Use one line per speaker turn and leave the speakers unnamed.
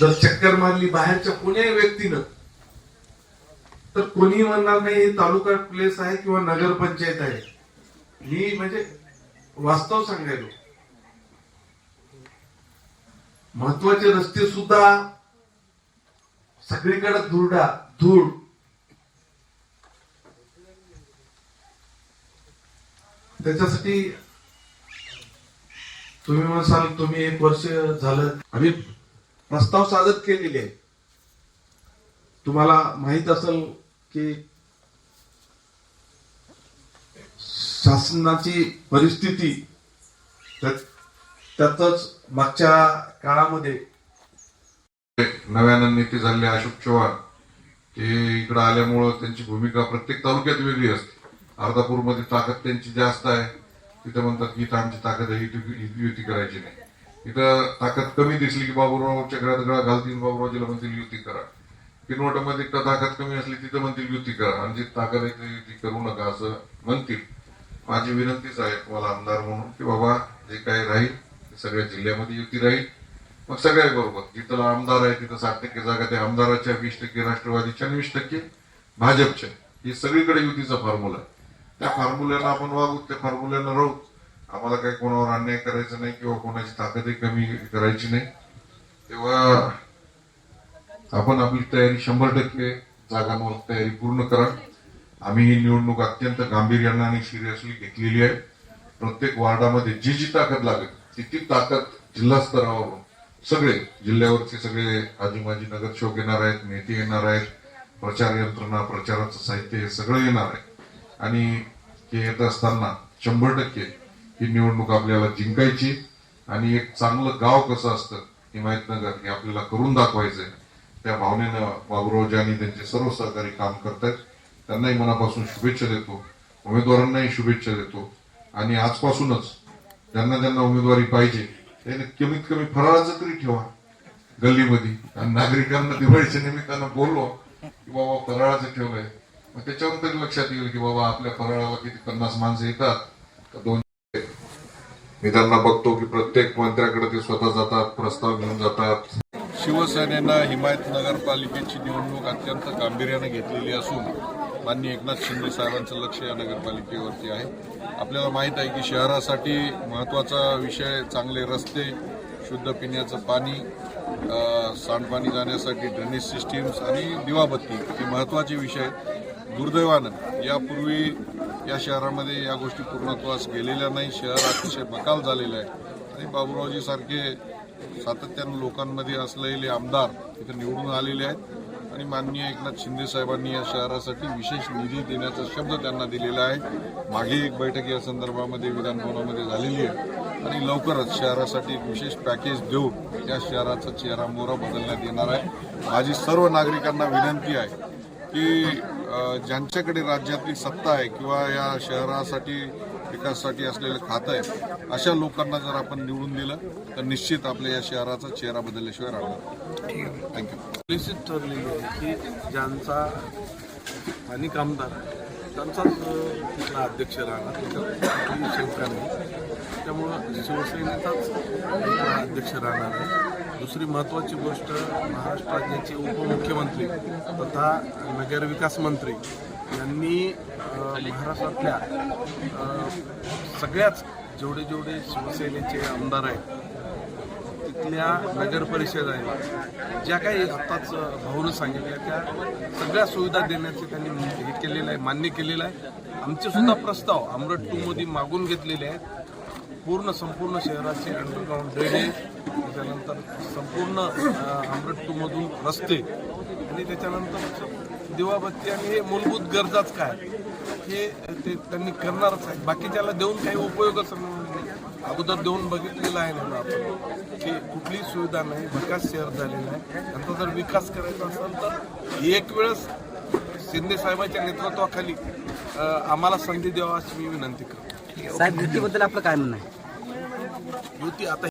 जर चक्कर मारली बाहेरच्या कोण्याही व्यक्तीनं तर कोणी म्हणणार नाही हे तालुका प्लेस आहे किंवा नगरपंचायत आहे. मी म्हणजे वास्तव सांगायलो महत्त्वाचे रस्ते सुद्धा सगळीकडे धुरडा धूळ. त्याच्यासाठी तुम्ही म्हणाल तुम्ही एक वर्ष झालं. आम्ही प्रस्ताव सादर केलेले आहे तुम्हाला माहीत असेल की शासनाची परिस्थिती त्यातच मागच्या काळामध्ये
नव्यानं नेते झालेले अशोक चव्हाण ते इकडे आल्यामुळं त्यांची भूमिका प्रत्येक तालुक्यात वेगळी असते. अर्धापूरमध्ये ताकद त्यांची जास्त आहे. तिथं म्हणतात की इथं आमची ताकद आहे युती करायची नाही. इथं ताकद कमी दिसली की बाबूरावच्या घरात गळा घालतील बाबूरावजीला म्हणतील युती करा. किनवटामध्ये का ताकद कमी असली तिथं म्हणतील युती करा. आणि जी ताकद आहे ती युती करू नका असं म्हणतील. माझी विनंतीच आहे तुम्हाला आमदार म्हणून की बाबा जे काही राहील ते सगळ्या जिल्ह्यामध्ये युती राहील. मग सगळ्या बरोबर. जिथं आमदार आहे तिथं साठ टक्के जागा त्या आमदाराच्या वीस टक्के राष्ट्रवादीच्या आणि वीस टक्के भाजपच्या. ही सगळीकडे युतीचा फॉर्म्युला आहे. त्या फॉर्म्युल्याला आपण वागू त्या फॉर्म्युल्याला राहू. आम्हाला काही कोणावर अन्याय करायचा नाही किंवा कोणाची ताकदही कमी करायची नाही. तेव्हा आपण आपली तयारी शंभर टक्के जागांवर तयारी पूर्ण करा. आम्ही ही निवडणूक अत्यंत गांभीर्यानं आणि सिरियसली घेतलेली आहे. प्रत्येक वार्डामध्ये जी जी ताकद लागेल ती ती ताकद जिल्हा स्तरावरून सगळे जिल्ह्यावरचे सगळे आजी माजी नगरसेवक येणार आहेत नेते येणार आहेत प्रचार यंत्रणा प्रचाराचं साहित्य हे सगळं येणार आहे. आणि ते येत असताना शंभर टक्के ही निवडणूक आपल्याला जिंकायची आणि एक चांगलं गाव कसं असतं हिमायतनगर हे आपल्याला करून दाखवायचंय. त्या भावनेनं बाबुरावजी आणि त्यांचे सर्व सहकारी काम करतायत. त्यांनाही मनापासून शुभेच्छा देतो. उमेदवारांनाही शुभेच्छा देतो. आणि आजपासूनच ज्यांना ज्यांना उमेदवारी पाहिजे त्याने कमीत कमी फराळाचं तरी ठेवा. गल्लीमध्ये. आणि नागरिकांना दिवाळीच्या निमित्तानं बोललो की बाबा फराळाचं ठेवलंय. मग त्याच्यावर तरी लक्षात येईल की बाबा आपल्या फराळाला किती पन्नास माणसं येतात. तर दोन मी त्यांना बघतो की प्रत्येक मंत्र्याकडे ते स्वतः जातात प्रस्ताव घेऊन जातात.
शिवसेनेनं हिमायत नगरपालिकेची निवडणूक अत्यंत गांभीर्याने घेतलेली असून माननीय एकनाथ शिंदे साहेबांचं लक्ष या नगरपालिकेवरती आहे. आपल्याला माहीत आहे की शहरासाठी महत्त्वाचा विषय चांगले रस्ते शुद्ध पिण्याचं पाणी सांडपाणी जाण्यासाठी ड्रेनेज सिस्टीम्स आणि दिवाबत्ती हे महत्त्वाचे विषय आहेत. दुर्दैवानं यापूर्वी या शहरामध्ये या गोष्टी पूर्णत्वास गेलेल्या नाही. शहर अतिशय बकाल झालेलं आहे. आणि बाबुरावजी सारखे सातत्यानं लोकांमध्ये असलेले आमदार तिथे निवडून आलेले आहेत. आणि माननीय एकनाथ शिंदे साहेबांनी या शहरासाठी विशेष निधी देण्याचा शब्द त्यांना दिलेला आहे. मागे एक बैठक या संदर्भामध्ये विधानभवनामध्ये झालेली आहे. आणि लवकरच शहरासाठी एक विशेष पॅकेज देऊन या शहराचा चेहरा मोहरा बदलण्यात येणार आहे. माझी सर्व नागरिकांना विनंती आहे की ज्यांच्याकडे राज्यातली सत्ता आहे किंवा या शहरासाठी विकासासाठी असलेलं खातं आहे अशा लोकांना जर आपण निवडून दिलं तर निश्चित आपल्या या शहराचा चेहरा बदलल्याशिवाय राहणार थँक्यू
निश्चित ठरलेली आहे की ज्यांचा आणि आमदार त्यांचाच तिथला अध्यक्ष राहणार शेतकऱ्यांनी त्यामुळं शिवसेनेचाच अध्यक्ष राहणार आहे. दुसरी महत्त्वाची गोष्ट महाराष्ट्र राज्याचे उपमुख्यमंत्री तथा नगरविकास मंत्री यांनी महाराष्ट्रातल्या सगळ्याच जेवढे जेवढे शिवसेनेचे आमदार आहेत तिथल्या नगर परिषद आहे ज्या काही आत्ताच भाऊनं सांगितल्या त्या सगळ्या सुविधा देण्याचे त्यांनी हे केलेलं आहे मान्य केलेलं आहे. आमचे सुद्धा प्रस्ताव अमृत टूमध्ये मागून घेतलेले आहेत. पूर्ण संपूर्ण शहराचे अंडरग्राऊंड ड्रेनेज त्याच्यानंतर संपूर्ण अं, रस्ते आणि त्याच्यानंतर दिवाबत्ती आणि हे मूलभूत गरजाच काय? हे ते त्यांनी करणारच आहे. बाकीच्याला देऊन काही उपयोगच अगोदर देऊन बघितलेलं आहे ना आपण की कुठलीही सुविधा नाही विकास शहर झालेला आहे. त्यांचा जर विकास करायचा असेल तर एक वेळेस शिंदे साहेबांच्या नेतृत्वाखाली आम्हाला संधी द्यावा अशी मी विनंती करतो.
साहेब युतीबद्दल आपलं काय म्हणणं आहे?
युती आता